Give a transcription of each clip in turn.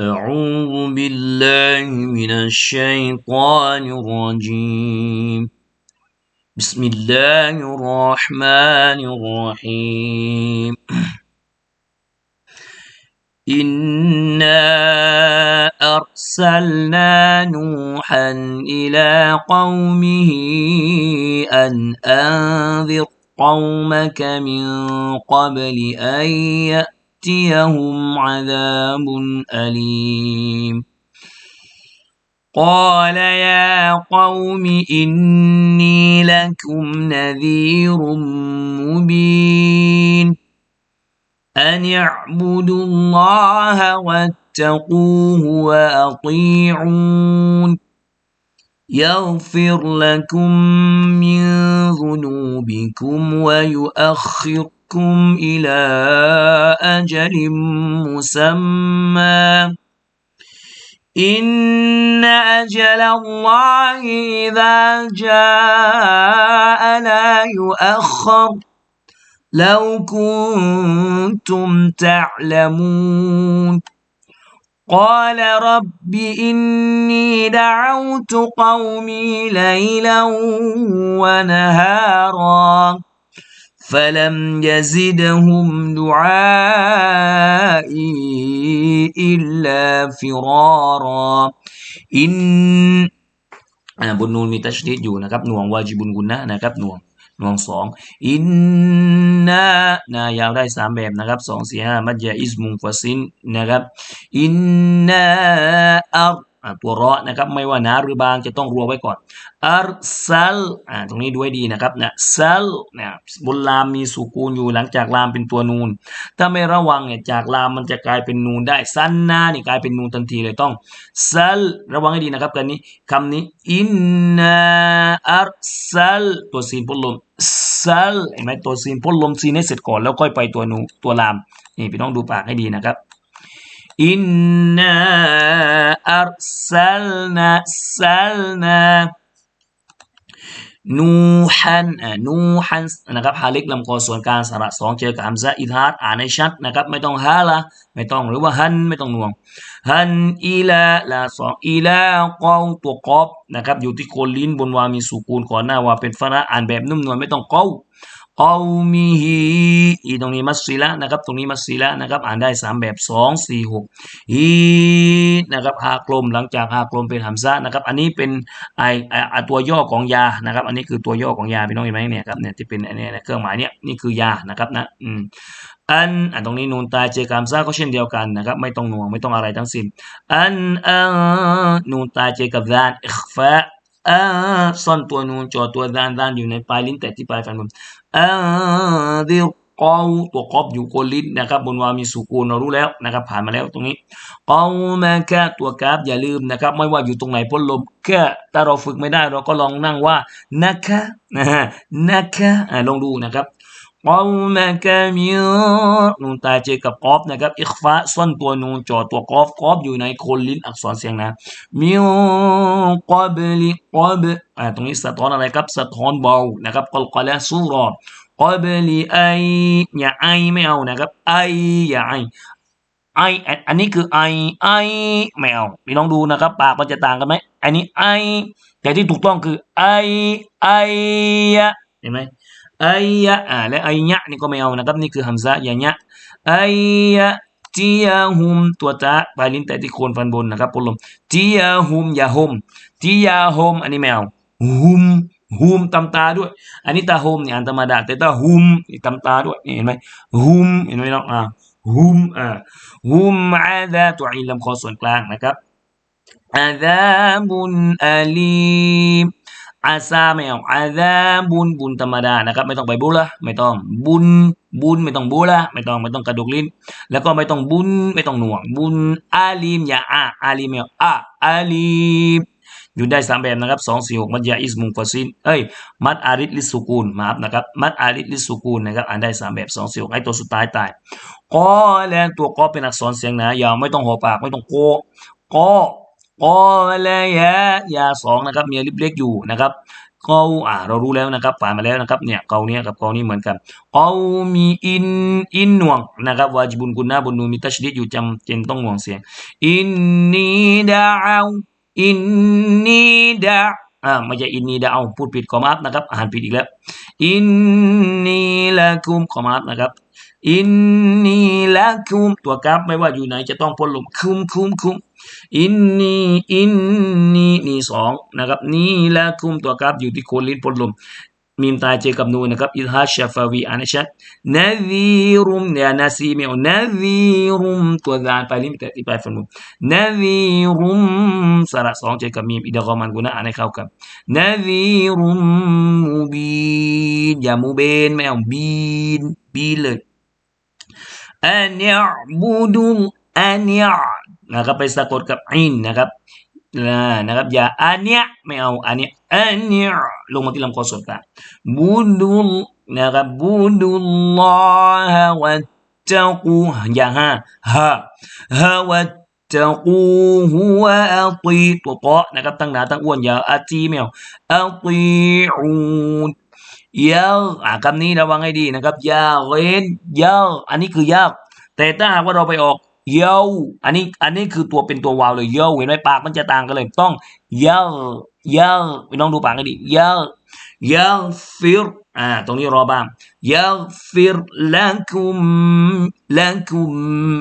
أعوذ بالله من الشيطان الرجيم. بسم الله الرحمن الرحيم. إنا أرسلنا نوحا إلى قومه أن أنذر قومك من قبل أن يأتيهم عذاب أليم قال يا قوم إني لكم نذير مبين أن اعبدوا الله واتقوه وأطيعون يغفر لكم من ذنوبكم ويؤخركم إلى أجل مسمى. إن أجل الله إذا جاء لا يؤخر. لو كنتم تعلمون. قال رب إني دعوت قومي ليلا ونهارا. فلم يزدهم دعائي إلا فرارا إن อ่าบนนูนมีตัชดีดอยู่นะครับหน่วงวาจิบุนกุนนะนะครับหน่วงหน่วงสองอินนานะยาวได้สามแบบนะครับสองสี่ห้ามัจยาอิสมุงฟาซินนะครับอินนาอัล ตัวเราะนะครับไม่ว่านาหรือบางจะต้องรัวไว้ก่อนอัลซัลอ่าตรงนี้ด้วยดีนะครับนะซัลนะบนลามมีสุกูนอยู่หลังจากลามเป็นตัวนูน ถ้าไม่ระวังเนี่ยจากลามมันจะกลายเป็นนูนได้ซันนานี่กลายเป็นนูนทันทีเลยต้องซัลระวังให้ดีนะครับกันนี้คำนี้อินนาอัลซัลตัวซีนพ่นลมซัลเห็นไหมตัวซีนพ่นลมซีนให้เสร็จก่อนแล้วค่อยไปตัวนูตัวลามนี่พี่น้องดูปากให้ดีนะครับ อินนาอัลซัลนาซัลนานูฮันนูฮันนะครับฮาล็กลำคอส่วนกลางสระสองเจอกับอัมซะอิทาร์อ่านให้ชัดนะครับไม่ต้องฮาละไม่ต้องหรือว่าฮันไม่ต้องน่วงฮันอีลาลาสองอีลากอตัวกอบนะครับอยู่ที่โคนลิ้นบนวามีสุกูลก่อนหน้าว่าเป็นฟะนะอ่านแบบนุ่มนวลไม่ต้องเกา เกามีฮีอีตรงนี้มัสซีละนะครับ ตรงนี้มัสซีละนะครับ อ่านได้สามแบบสองสี่หกฮีนะครับฮากลมหลังจากฮากลมเป็นหัมซะนะครับ อันนี้เป็นไอไอตัวย่อของยานะครับ อันนี้คือตัวย่อของยาพี่น้องเห็นไหมเนี่ยครับเนี่ยที่เป็นอันนี้เครื่องหมายเนี่ยนี่คือยานะครับนะอืมอันอันตรงนี้นูนตาเจกามซาก็เช่นเดียวกันนะครับ ไม่ต้องหน่วงไม่ต้องอะไรทั้งสิ้นอันอันนูนตาเจกับดานอิฟะ อ่าซ่อนตัวนูนจอตัวดานดานอยู่ในปลายลิ้นแต่ที่ปลายฟันบนอ่าดิลกอตัวกอบอยู่โคนลิ้นนะครับบนวามีสุกูลเรารู้แล้วนะครับผ่านมาแล้วตรงนี้กอมากะตัวกราฟอย่าลืมนะครับ ไม่ว่าอยู่ตรงไหนพ้นลมแค่ถ้าเราฝึกไม่ได้เราก็ลองนั่งว่านะคะนะฮะนะคะลองดูนะครับ กอมกะมินูนตาเจกับกอฟนะครับอิคฟะซ่อนตัวนูนจ่อตัวกอฟกอฟอยู่ในโคนลิ้นอักษรเสียงนะมิวกอบลิกอบอ่าตรงนี้สะท้อนอะไรครับสะท้อนเบานะครับกอลกอละซูรอกอบลิไออย่าไอไม่เอานะครับไออย่าไอไออันนี้คือไอไอไม่เอาพี่น้องดูนะครับ ปากมันจะต่างกันไหมอันนี้ไอแต่ที่ถูกต้องคือไอไอยะเห็นไหม ไอยะอ่าและไอยะนี่ก็ไม่เอานะครับนี่คือฮัมซะยะยะไอยะจียาฮุมตัวตาปลายลิ้นแต่ที่โคนฟันบนนะครับพลมจียาฮุมยาฮุมจียาฮุมอันนี้ไม่เอาฮุมฮุมตำตาด้วย อันนี้ตาฮุมเนี่ยอันธรรมดาแต่ตาฮุมตำตาด้วยเห็นไหมฮุมเห็นไหมน้องอ่าฮุมอ่าฮุมอาดาตัวอิลลำคอส่วนกลางนะครับอาดาบุนอาลีม อาซาไม่เอาอาซาบุนบุนธรรมดานะครับไม่ต้องไปบุละไม่ต้องบุญบุญไม่ต้องบุละไม่ต้องไม่ต้องกระดกลิ้น แล้วก็ไม่ต้องบุญไม่ต้องหน่วง บุญอาลีมอย่าอาอาลีมไม่เอาอาอาลีมอยู่ได้สามแบบนะครับสองสี่หกมัดยาอิสมุงฟาซินเอ้ยมัดอาริลิสุกูลมาครับนะครับมัดอาริลิสุกูลนะครับอ่านได้สามแบบสองสี่หกไอตัวสุดท้ายตายกอแล้วตัวกอเป็นอักษรเสียงหนายาวไม่ต้องหัวปากไม่ต้องโกกอ กอแลยะยาสองนะครับมีลิบเล็กอยู่นะครับเกาอ่าเรารู้แล้วนะครับผ่านมาแล้วนะครับเนี่ยเกาเนี้ยกับเกานี้เหมือนกันเกามีอินอินหน่วงนะครับวาจิบุนกุนนาบนนูนมีตัชดิดอยู่จำเจนต้องหน่วงเสียงอินนีดาวอินนีดาอ่าไม่ใช่อินนีดาวพูดผิดขอมาฟนะครับอ่านผิดอีกแล้วอินนีละกุมขอมาฟนะครับอินนีละคุมตัวกราฟไม่ว่าอยู่ไหนจะต้องพ้นลมคุมคุมคุม อินนีอินนีนี่สองนะครับนี่ละคุมตัวกราฟอยู่ที่โคนลิ้นพ้นลมมีมตายเจกับนูนะครับอิฮาชฟาวีอานชัดนาซีรุมเนี่ยนาซีไม่เอานาซีรุมตัวดานไปลิ้นแต่ที่ปลายฟันมุมนาซีรุมสระสองเจกับมีมอิดะกอมันกุนะอ่านให้เข้ากันนาซีรุมมูบีนอย่ามูเบนไม่เอาบีนบีเลยอันยะบูดุลอันยะ นะครับไปสะกดกับอินนะครับนะครับอย่าอันเนี้ยไม่เอาอันเนี้ยอันเนี้ยลงมาที่ลำคอส่วนกลางบูดุลนะครับบูดุลลอฮะวะตะกูอย่าฮะฮะฮะวะตะกูฮุวอัตีตัวเกาะนะครับตั้งหนาตั้งอ้วนอย่าอาจีไม่เอาอัตีอูยาอ่าคำนี้ระวังให้ดีนะครับยาเรนยาอันนี้คือยากแต่ถ้าหากว่าเราไปออก เยาอันนี้อันนี้คือตัวเป็นตัววาวเลยเยาเห็นไหมปากมันจะต่างกันเลยต้องเยาเยาไปลองดูปากให้ดีเยาเยาฟิรอ่าตรงนี้รอบ้างเยาฟิรลังคุมลังคุม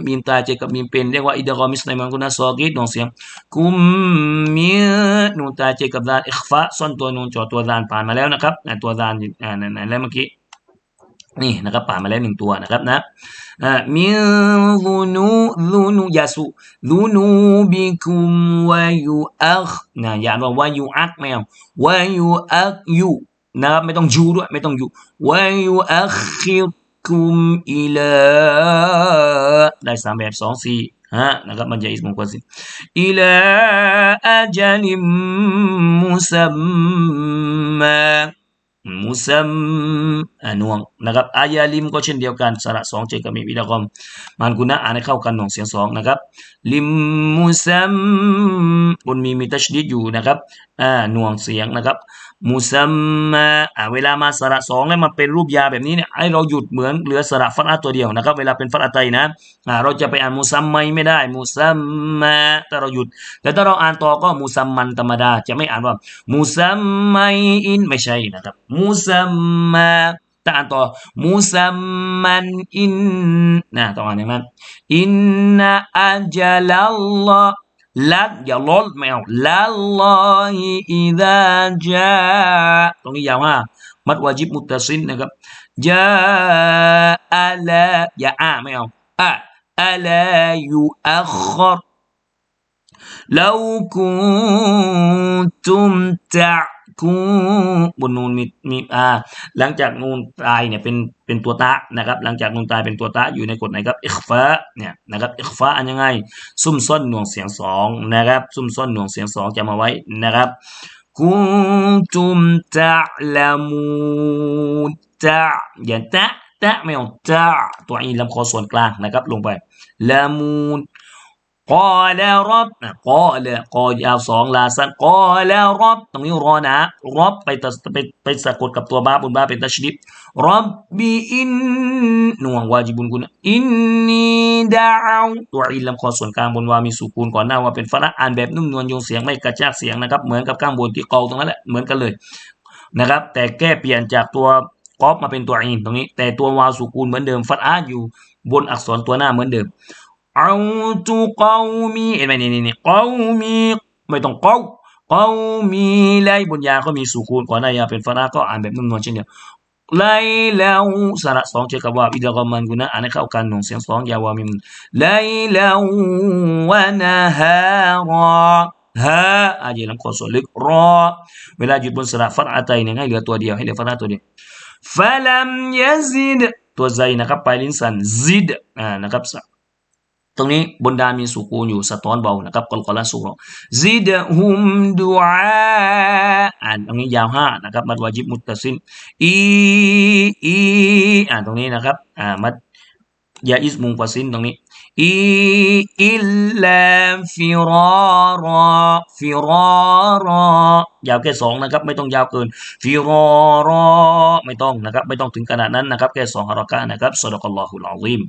มีมตาเจกับมีมเป็นเรียกว่าอิดะกอมิสในมันกุนาซอกิดน้องเสียงคุมมีนูนตาเจกับดานอิคฟะส่วนตัวนูนจอตัวดานผ่านมาแล้วนะครับตัวดานอ่าไหนๆแล้วเมื่อกี้ นี่นะครับป่ามาแล้วหนึ่งตัวนะครับนะมิลูนูลูนูยาสุลูนูบิคุมวายูอักนะอย่าอ่านว่ายูอักไม่เอาวายูอักยูนะครับไม่ต้องยูด้วยไม่ต้องยูวายูอักคิคุมอิลาได้สามแบบสองสี่ฮะนะครับมันจะอิสมุกว่าสิอิลาอาจัลิมมุสัมมา มุซัมอ่านวงนะครับอายาลิมก็เช่นเดียวกันสระสองเจอกับมีวิดากรมมันกุนะอ่านให้เข้ากันหน่วงเสียงสองนะครับ ลิมมุซัมบนมีมีตัชดีดอยู่นะครับอ่าหน่วงเสียงนะครับ มุซัมมาอ่าเวลามาสระสองแล้วมันเป็นรูปยาแบบนี้เนี่ยให้เราหยุดเหมือนเหลือสระฟัตอาตัวเดียวนะครับ เวลาเป็นฟัตอาไตนะอ่าเราจะไปอ่านมุซัมไม่ไม่ได้ มุซัมมาถ้าเราหยุดแต่ถ้าเราอ่านต่อก็มุซัมมันธรรมดา จะไม่อ่านว่ามุซัมไมอินไม่ใช่นะครับ มุซัมมาถ้าอ่านต่อมุซัมมันอินนะต้องอ่านอย่างนั้นอินนะอัจลัลลอฮ์ลัดอย่าลดไม่เอาลัลลอฮิอิดะจาตรงนี้ยาวมากมัดวาจิบมุตตซินนะครับจาอะลาอย่าอ่าไม่เอาอะอะลายูอัคคร لو كنتم กูบนนูนมีมีอ่าหลังจากนูนตายเนี่ยเป็นเป็นตัวตะนะครับ หลังจากนูนตายเป็นตัวตะอยู่ในกฎไหนครับอิคฟะเนี่ยนะครับอิคฟะอันยังไง ซุ่มซ่อนหน่วงเสียงสองนะครับ ซุ่มซ่อนหน่วงเสียงสองจำมาไว้นะครับกุมจุมจะละมูจะอย่าตะตะไม่เอาตะตัวอีลำคอส่วนกลางนะครับ ลงไปละมูน กอแล้วรอบกอเลยกอยาวสองลาสันกอแล้วรอบตรงนี้รอนะรอบไปตัไปไปสะกดกับตัวบาบุญบาเป็นตัชดิดรอบบีอินหน่วงวาจิบุญคุณอินนีดาวตัวอินลำคอส่วนกลางบนว่ามีสุกุลก่อนหน้าว่าเป็นฟาระอ่านแบบนุ่มนวลยงเสียงไม่กระชากเสียงนะครับ เหมือนกับข้างบนที่เกาตรงนั้นแหละเหมือนกันเลยนะครับ แต่แก้เปลี่ยนจากตัวกอฟมาเป็นตัวอินตรงนี้ แต่ตัววาสุกุลเหมือนเดิมฟัดอ่านอยู่บนอักษรตัวหน้าเหมือนเดิม เอาตุกอมีเห็นไหมนี่นี่นี่กอมีไม่ต้องกอเกามีไลบนยาก็มีสุกูลก่อนหน้ายาเป็นฟาราก็อ่านแบบนุ่มนวลเช่นเดียวไลแล้วสระสองเจอกับว่าอิดะกอมันกุนะอ่านให้เข้ากันหนุ่งเสียงสองยาวามิมไลแล้ววะนะฮารอฮะอาเยลังคอส่วนลึกรอ เวลาหยุดบนสระฟัตอาไตเนี่ยให้เหลือตัวเดียวให้เหลือฟาราตัวเดียวฟะลัมยะซิดตัวใจนะครับไปลิ้นสันซิดอ่านะครับ ตรงนี้บนดามีสุกูนอยู่สะท้อนเบานะครับกลกละสุรซิดฮุมดูอาอ่านตรงนี้ยาวห้านะครับมัดวาจิบมุตตซินอีอีอ่านตรงนี้นะครับอ่ามัดยาอิสมุงฟาซินตรงนี้อีอิลลาฟิรารอฟิรารอยาวแค่สองนะครับ ไม่ต้องยาวเกินฟิรารอไม่ต้องนะครับ ไม่ต้องถึงขนาดนั้นนะครับ แค่สองฮารากะนะครับสดกัลลอฮุลอาซิม